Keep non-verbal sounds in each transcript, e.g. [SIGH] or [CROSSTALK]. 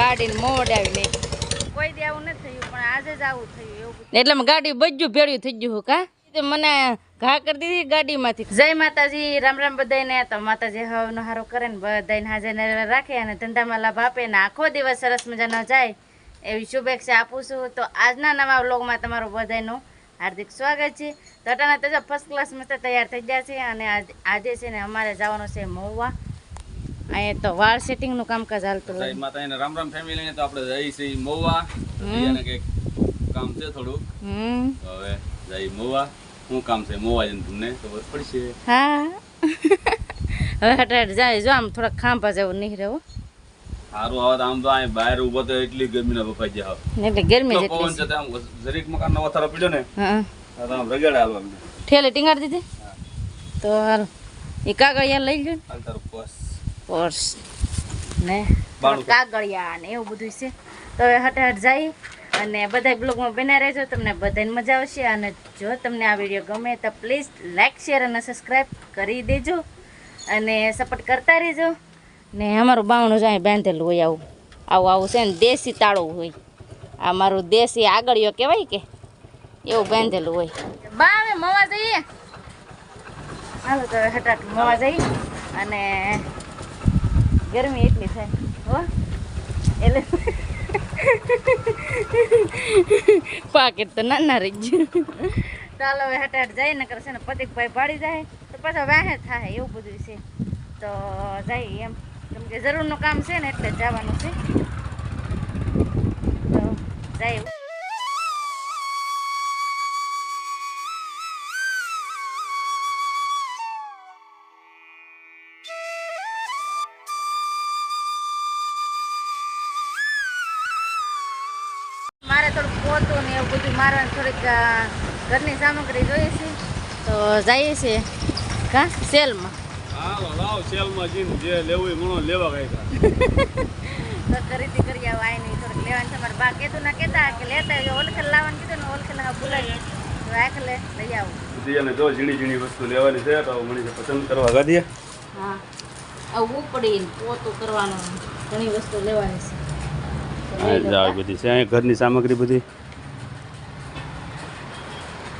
ગાડીને મોડ આવી કોઈ દી આવું નથી થયું પણ આજે જ આવું થયું એવું એટલે ગાડી બધું ભેળ્યું થઈ ગયું કા? તો મને ઘા કરી દીધી ગાડીમાંથી. જય માતાજી રામ રામ બધાને તો માતાજી હવનો હારો કરે ને બધાને હાજર ને રાખે અને ધંધામાં લાભ આપે ને આખો દિવસ સરસ મજાનો જાય. એવી શુભેચ્છા આપું છું. તો આજના નવા વ્લોગમાં તમારું બધાનું હાર્દિક સ્વાગત છે. તો અટાણા તો ફર્સ્ટ ક્લાસ મસ્ત તૈયાર થઈ ગયા છે અને આજે છે ને અમારે જવાનું છે મહુવા. અહીંયા તો વાળ સેટિંગનું કામકાજ હાલતું હોય. માતા એને રામ રામ ફેમિલી ને તો આપણે જઈ છીએ મોવા એને કે કામ છે થોડુંક. હમ. હવે જઈ મોવા શું કામ છે મોવા જઈને તમને ખબર પડશે. હા. હવે હટાડ જાય જો આમ થોડાક ખાંભા જેવું નહીં રહેવું સારું તો આમ તો અહીં બહાર ઊભો તો એટલી ગરમી ના બફાઈ જાય હવે. એટલે ગરમી એટલો પવન છે આમ જરીક મકાન નો વથારો પડ્યો ને હા. તો આમ રગડ હાલવા મને ઠેલે ટીંગાડી દીધી? તો હાલ એ કાગળિયા લઈ લ્યો તારું બસ પર્સ ને. કાગળિયા ને એવું બધું છે. તો હવે હટાટ જાય અને બધા બ્લોગમાં બના રહેજો તમને બધાને મજા આવશે. અને જો તમને આ વીડિયો ગમે તો પ્લીઝ લાઇક શેર અને સબસ્ક્રાઈબ કરી દેજો. અને સપોર્ટ કરતા રહેજો. ને અમારું બાવણું જાય બાંધેલું હોય આવું. આવું આવું છે ને દેશી તાળું હોય. આ મારું દેશી આગળિયો કહેવાય કે? એવું બાંધેલું હોય. બાવે મવા જઈએ. હાલો તો હટાટ મવા જઈએ. અને ગરમી એટલી થાય. હો? એટલે પાકેટ તો નાના રહી ગયું ચાલો હવે હટાટ જાય નકર છે ને પતિકભાઈ પાડી જાય. તો પાછા વાહે થાય એવું બધું છે. તો જાય એમ. કેમ કે જરૂરનું કામ છે ને એટલે જવાનું છે. તો જાય થોડીક ઘરની સામગ્રી જોઈએ છે તો જઈએ છીએ. કા? સેલમાં. હાલો લાવ સેલમાં જઈને જે લેવું મણો લેવા કઈ તો ખરીદી કરી આવો આઈ નહીં થોડીક લેવાની તમારે બા કીધું ના કહેતા કે લેતા આવજો ઓલખેલ લાવવાનું કીધું ને ઓલખેલ હા ભૂલાઈ તો લે લઈ આવું. એને જો ઝીણી ઝીણી વસ્તુ લેવાની છે તો મને પસંદ કરવા ગાડીએ હા. આવું ઉપડી ને પોતું કરવાનું ઘણી વસ્તુ લેવાની છે. બધી છે. અહીં ઘરની સામગ્રી બધી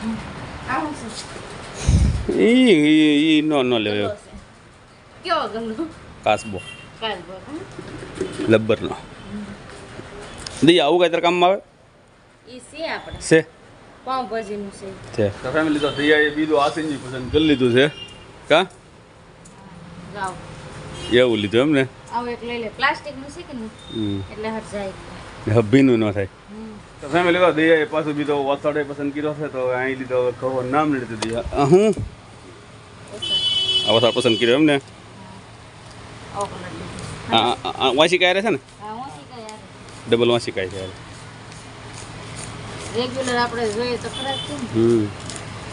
હા. આવું છે ઈ ઈ નો નો લેવે. કેવો ગલ્લો? કાસબો. હમ? લબ્બરનો. દી આવું કઈ તાર કામમાં આવે? ઈ છે આપણે છે? પાઉંભાજીનું છે. છે. તો ફેમિલી તો દૈયાએ બીજું આસીનજી પસંદ કરી લીધું છે. કા? લાવ. એવું લીધું એમ ને આવું એક લઈ લે. પ્લાસ્ટિકનું છે કે નહીં. એટલે હટ જાય. હબ્બીનું ન થાય. તો ફેમિલી તો દૈયાએ પાછું બીજો વસાડે પસંદ કર્યો છે તો અહીં લીધો ખબર નામ લીધું દૈયા. હું. આ વસાડ પસંદ કર્યો એમ ને વાંસી કાંઈ છે ને. ડબલ વાંસી કાય છે રેગ્યુલર આપણે જોઈએ તો ખરા જ હમ.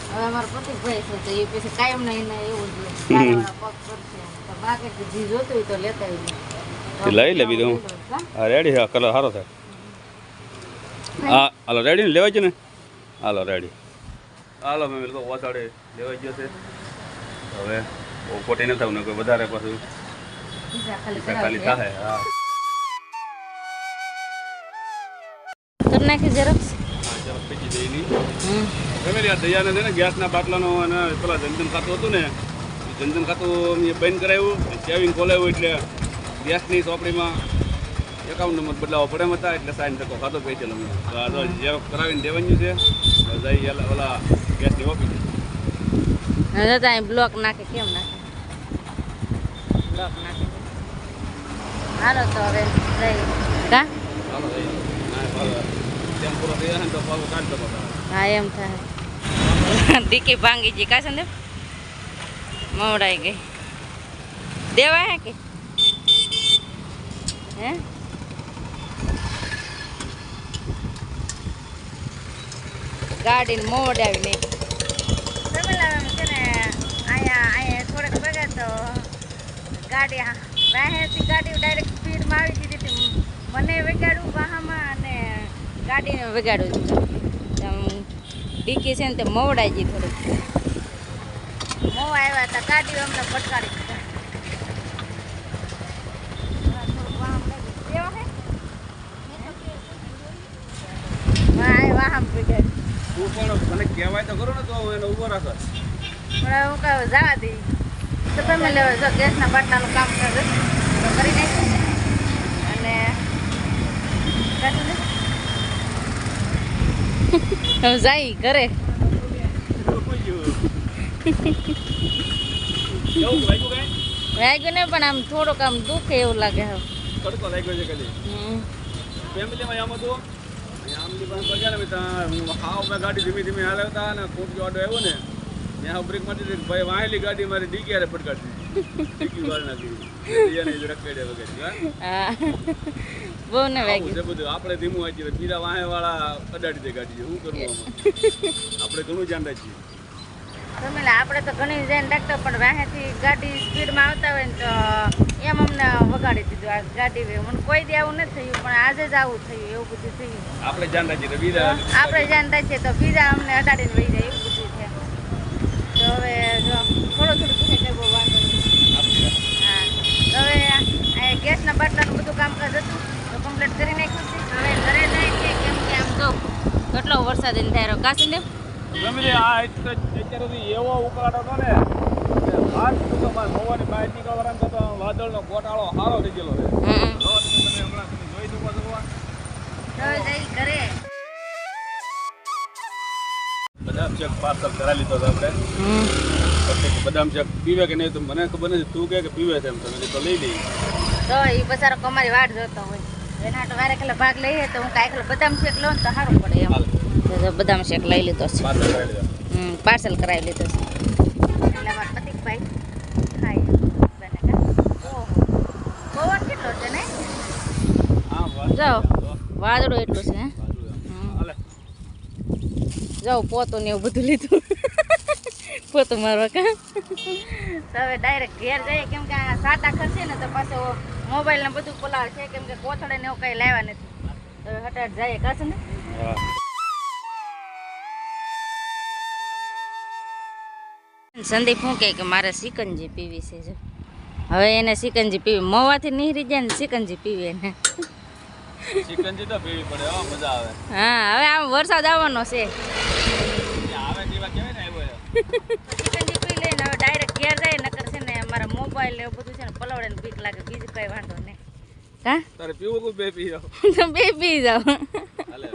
હવે અમારો પ્રતિકભાઈ છે તો એ પછી કાયમ ના એવું જ જોઈએ કાળા પગ કરશે તો બાકી જે જોતું હોય તો લેતા તે લઈ લે બીજું. રેડી કલર સારો થાય. હા હાલો રેડી ને? લેવાય છે ને? હાલો રેડી હાલો મેં લોકો વસાડે લેવાઈ ગયો છે. હવે બહુ ખોટી ન થવું ને કોઈ વધારે પાછું. ખાલી ખાલી થાય હા. નાખી ઝેરોક્સ ચાલો પીકી નહીં ફેમિલી આ દયાને છે ને ગેસના બાટલાનો અને પેલા જનધન ખાતું હતું ને જનધન ખાતું બંધ કરાવ્યું સેવિંગ ખોલાવ્યું એટલે ગેસની ચોપડીમાં એકાઉન્ટ નંબર બદલાવો પડે એમ હતા એટલે સાઈન થકો ખાતો પૈસે લઉં તો આ કરાવીને દેવાનું છે. જઈ ઓલા ગેસની ઓફિસ હવે તો અહીં બ્લોક નાખે કેમ નાખે? બ્લોક નાખે. હાલો તો હવે જઈ કા? હા એમ થાય. દીકી ભાંગી જી કા સંદેપ મવડાઈ ગઈ. દેવા હે કે? હે? ગાડીને મોડાવી નહીં ગાડી વાહેથી ગાડી ડાયરેક્ટ સ્પીડમાં આવી દીધી હતી મને વગાડવું વાહામાં અને ગાડીને વગાડ્યું ડીકી છે ને તે મોવડાઈ ગઈ થોડીક મોવ આવ્યા હતા ગાડીઓ અમને પટકારી વાહમ વગાડ્યું પણ મને કહેવાય તો કરો ને તો હું એને ઊભો રાખો. પણ હવે હું કહું જવા દઈ તો તમે લેવા જો ગેસના બાટલાનું કામ કરે. તો કરી નાખ્યું અને હવે જાય ઘરે. વાગ્યું ને પણ આમ થોડુંક આમ દુખે એવું લાગે હવે. તડકો લાગ્યો છે કદી હમ. ફેમિલીમાં આમ હતું? અહીંયા આમની પાસે પગ્યા ને હું હાવ મેં ગાડી ધીમે ધીમે અને ખૂબ જો આડો આવ્યો ને ત્યાં બ્રેક મારી દીધી ભાઈ વાહેલી ગાડી મારી ડીકી હારે ફટકાડી ડીકી વાર નાખી એને રખડ્યા વગર હા? હા. બહુ ને આવું છે બધું. આપણે ધીમું વાંચીએ બીજા વાહે વાળા અડાડી દે ગાડી શું કરવું [LAUGHS] આપણે ઘણું ધ્યાન રાખીએ તમે આપણે તો ઘણી જઈને ડાક્ટર પણ વાહેથી ગાડી સ્પીડમાં આવતા હોય ને તો એમ અમને વગાડી દીધું આ ગાડી મને કોઈ દે આવું નથી થયું પણ આજે જ આવું થયું એવું બધું થયું. આપણે જાન રાખીએ તો બીજા આપણે ધ્યાન રાખીએ તો બીજા અમને અડાડીને વહી જાય એવું બધું છે. તો હવે જો થોડું થોડું કઈ બહુ વાંધો હા તો હવે ગેસના બાટલાનું બધું કામકાજ હતું તો કમ્પ્લીટ કરી નાખ્યું છે. હવે ઘરે જાય છે કેમ કે આમ જો કેટલો વરસાદ એને થાય રહ્યો કાશી ને? ફેમિલી આ અત્યાર સુધી એવો ઉકળાટ હતો ને હાથ સુધીમાં મોવાની બહાર નીકળવાના તો વાદળનો ગોટાળો સારો થઈ ગયેલો છે. તમે હમણાં સુધી જોઈ શકો છો. બદામ શેક પાર્સલ કરાવી લીધો હતો આપણે. બદામ શેક પીવે કે નહીં તો મને ખબર નથી તું કે પીવે છે એમ તમે તો લઈ લઈ તો એ બસારો અમારી વાટ જોતો હોય. એના તો વારે ખેલા ભાગ લઈએ તો હું કાંઈ બદામ શેક લઉં તો સારું પડે એમ. તો બદામ શેક લઈ લીધો છે. પાર્સલ કરાવી લીધો હમ પાર્સલ કરાવી લીધો છે. એટલે અમારા પ્રતિકભાઈ ખાય બને કા? ઓહો પવન કેટલો છે ને? જાઓ. વાદળું એટલું છે હે? જાઉં પોતું ને એવું બધું લીધું. પોતું મારવા કા? તો હવે ડાયરેક્ટ ઘેર જઈએ કેમ કે આ સાટા ખર્ચે ને તો પાછો મોબાઈલ ને બધું પલાળ છે કેમ કે કોથળે ને એવું કઈ લાવ્યા નથી. તો હવે હટાટ જઈએ કાશે ને? સંદીપ શું કે મારે સિકંજી પીવી છે જો. હવે એને સિકંજી પીવી. મોવાથી નીહરી જાય ને સિકંજી પીવી એને. ચિકનજી તો પીવી પડે હો મજા આવે. હા હવે આમ વરસાદ આવવાનો છે. આવે જેવા કહેવાય ને આવ્યો સિકંજી પી લઈને હવે ડાયરેક્ટ ઘેર જાય નકર છે ને મારા મોબાઈલ એવું બધું છે ને પલવડે ને બીક લાગે બીજું કઈ વાંધો નહીં. હા? તારે પીવું બે પી જાવ તો બે પી જાઓ હાલે.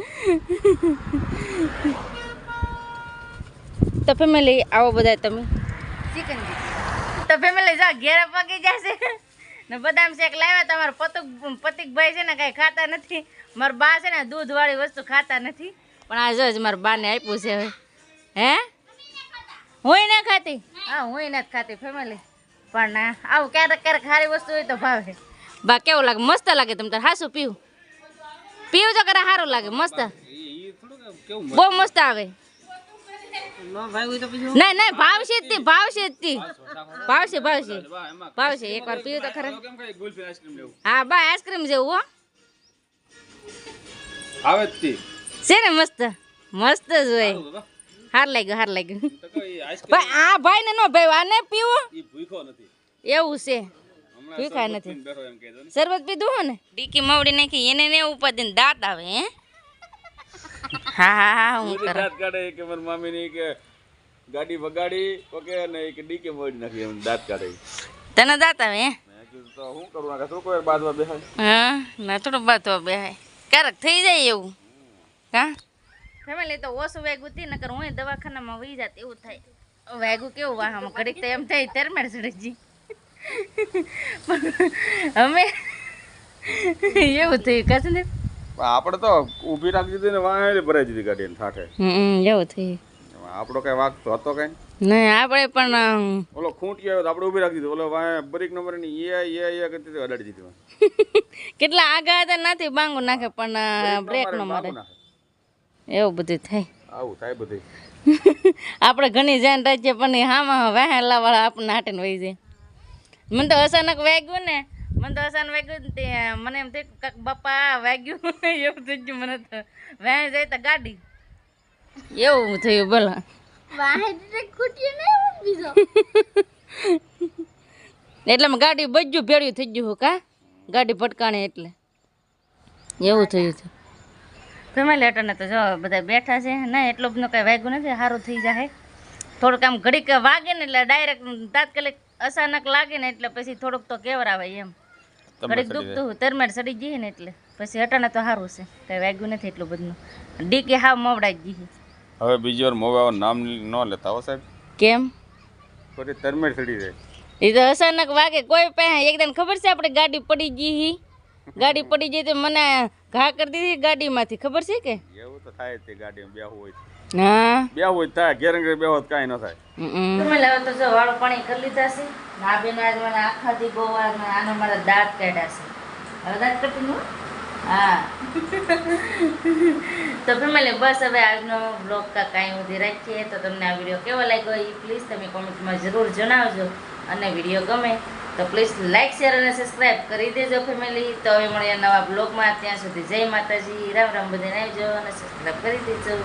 તો ફેમિલી આવો બધા તમે. ચિકન તો ફેમિલી જા ઘેરે પગી જશે. ને બદામ શેક લાવ્યા તમારા પતુક પતિકભાઈ છે ને કાંઈ ખાતા નથી. મારા બા છે ને દૂધવાળી વસ્તુ ખાતા નથી. પણ આ જો જ મારા બાને આપ્યું છે હવે. હે? હું ના ખાતી? હા હું નથી ખાતી ફેમિલી પણ આવું ક્યારેક ક્યારેક સારી વસ્તુ હોય તો ભાવે. બા કેવું લાગે? મસ્ત લાગે તમે તારે? હાસું પીવું? પીવું તો કરે સારું લાગે મસ્ત. ઈ થોડુંક કેવું બહુ મસ્ત આવે. નહીં નહીં ભાવશે જ તે ભાવશે જ તે ભાવશે ભાવશે બા એમાં ભાવશે એકવાર પીવું તો ખરા કેમ કઈ ગુલ્ફી આઈસ્ક્રીમ લેવું હા બા આઈસ્ક્રીમ જેવું હો આવે જ તી છે ને મસ્ત મસ્ત જ હોય સારું બાબા. હાર લાગ્યું હાર લાગ્યું તો કોઈ આઈસ્ક્રીમ ભાઈ આ ભાઈ ને નો ભાઈ આને પીવું ઈ ભૂખ્યો નથી એવું છે હમણાં ભૂખ્યા શરબત નથી. પીને બેઠો એમ કહેતો ને શરબત પીધું હો ને ડીકી મવડી નાખી એને ને ઉપાદીને દાંત આવે હે હા હા હા હું દાંત કાઢે કે મારી મામી ની કે ગાડી વગાડી ઓકે ને એક ડીકે મોડી નાખી એમ દાંત કાઢે. તને દાંત આવે હે? તો શું કરું? આ થોડું કોઈ બાદમાં બેહાય? હા ના થોડું બાતો બે ક્યારેક થઈ જાય એવું. હા? ફેમિલી તો ઓછું વાગ્યું હતી નકર હું દવાખાનામાં વહી જાત એવું થાય. વાગ્યું કેવું વાહામાં ઘડીક તો એમ થાય તેરમેર સડજી [LAUGHS] અમે [LAUGHS] એવું થયું કશું ને? આપણે તો ઊભી રાખી દીધી ને વાહેલી ભરાઈ દીધી ગાડી ઠાઠે. હમ એવું થઈ આપણો કઈ વાક તો હતો કઈ? નહીં આપણે પણ ઓલો ખૂંટી આવ્યો તો આપણે ઊભી રાખી દીધો. ઓલો વાહે બ્રેક નંબરની એ એ એ કરતી અડાડી દીધી [LAUGHS] કેટલા આગળ હતા નથી બાંગો નાખે પણ બ્રેક નો મારે. એવું બધું થાય. [LAUGHS] આવું થાય બધું. આપણે ઘણી જાણ રાખીએ પણ હા હામાં વહેલા વાળા આપણને હાટીને વહી જાય. મને તો અચાનક વાગ્યું ને મને તો અસાન વાગ્યું તે મને એમ થયું કાક બાપા વાગ્યું. [LAUGHS] એવું થઈ ગયું મને તો. વહે જાય તો ગાડી. એવું થયું બોલો [LAUGHS] એટલે ગાડી બજ્યું ભેળ્યું થઈ ગયું કા? ગાડી ભટકાણે એટલે. એવું થયું હતું ફેમિલી અટાને તો જો બધા બેઠા છે. ના એટલો બધો કાંઈ વાગ્યું નથી સારું થઈ જાય થોડુંક આમ ઘડીક વાગે ને એટલે ડાયરેક્ટ તાત્કાલિક અચાનક લાગે ને એટલે પછી થોડુંક તો કેવર આવે એમ. ઘડીક દુખતું તરમેર સડી જઈએ ને એટલે. પછી અટાણે તો સારું છે. કઈ વાગ્યું નથી એટલું બધું. ડીકે હાવ મોવડા જઈએ. હવે બીજી વાર મોવા નામ ન લેતા હો સાહેબ. કેમ? પછી તરમેર સડી જાય. એ તો અચાનક વાગે. કોઈ પાસે એકદમ ખબર છે આપણે ગાડી પડી ગઈ હી ગાડી પડી જઈ તો મને ઘા કરી દીધી ગાડીમાંથી. ખબર છે કે? એવું તો થાય તે ગાડીમાં બેહું હોય હા બે હોય થાય ઘેર બે હોત કાંઈ ન થાય. તમે લાવો તો જો વાળું પાણી કરી લીધા છે ના બેન આજ મને આખા દી બહુ વાર આનો મારા દાંત કાઢ્યા છે. હવે દાંત કાઢી નું હા. તો ફેમિલી બસ હવે આજનો બ્લોગ કા કાંઈ સુધી રાખીએ. તો તમને આ વીડિયો કેવો લાગ્યો એ પ્લીઝ તમે કોમેન્ટમાં જરૂર જણાવજો. અને વીડિયો ગમે તો પ્લીઝ લાઇક શેર અને સબસ્ક્રાઈબ કરી દેજો ફેમિલી. તો હવે મળીએ નવા બ્લોગમાં ત્યાં સુધી જય માતાજી. રામ રામ બધાને આવજો અને સબસ્ક્રાઈબ કરી દેજો.